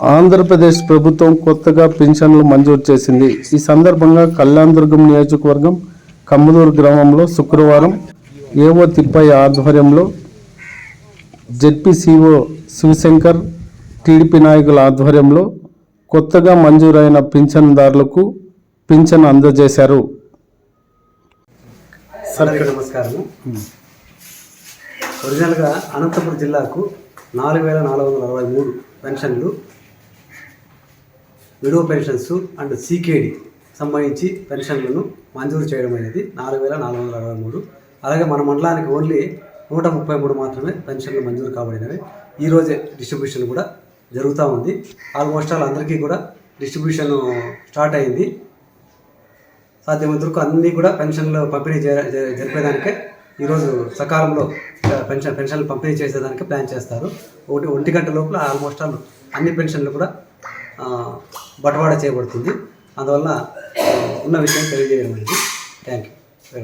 ఆంధ్రప్రదేశ్ ప్రభుత్వం కొత్తగా పింఛన్లు మంజూరు చేసింది. ఈ సందర్భంగా కళ్యాణదుర్గం నియోజకవర్గం కమ్మదూరు గ్రామంలో శుక్రవారం ఏవో తిప్పయ్య ఆధ్వర్యంలో జెడ్పీసీఓ శివశంకర్ టీడీపీ నాయకుల ఆధ్వర్యంలో కొత్తగా మంజూరైన పింఛన్దారులకు పింఛన్ అందజేశారు. ఒరిజినల్గా అనంతపురం జిల్లాకు నాలుగు వేల నాలుగు వందల అరవై మూడు పెన్షన్లు విడో పెన్షన్స్ అండ్ సీకేడి సంబంధించి పెన్షన్లను మంజూరు చేయడం అనేది నాలుగు వేల నాలుగు వందల అరవై మూడు. అలాగే మన మండలానికి ఓన్లీ నూట ముప్పై మూడు మాత్రమే పెన్షన్లు మంజూరు కాబడినవి. ఈరోజే డిస్ట్రిబ్యూషన్ కూడా జరుగుతూ ఉంది. ఆల్మోస్ట్ ఆల్ అందరికీ కూడా డిస్ట్రిబ్యూషన్ స్టార్ట్ అయింది. సాధ్యమైనంత అన్నీ కూడా పెన్షన్లు పంపిణీ జరిపేదానికే ఈరోజు సకాలంలో పెన్షన్ పెన్షన్లు పంపిణీ చేసేదానికి ప్లాన్ చేస్తారు. ఒకటి ఒంటి గంట లోపల ఆల్మోస్ట్ ఆల్ అన్ని పెన్షన్లు కూడా బట్వాడా చేయబడుతుంది. అందువల్ల ఉన్న విషయం తెలియజేయడం అనేది థ్యాంక్ యూ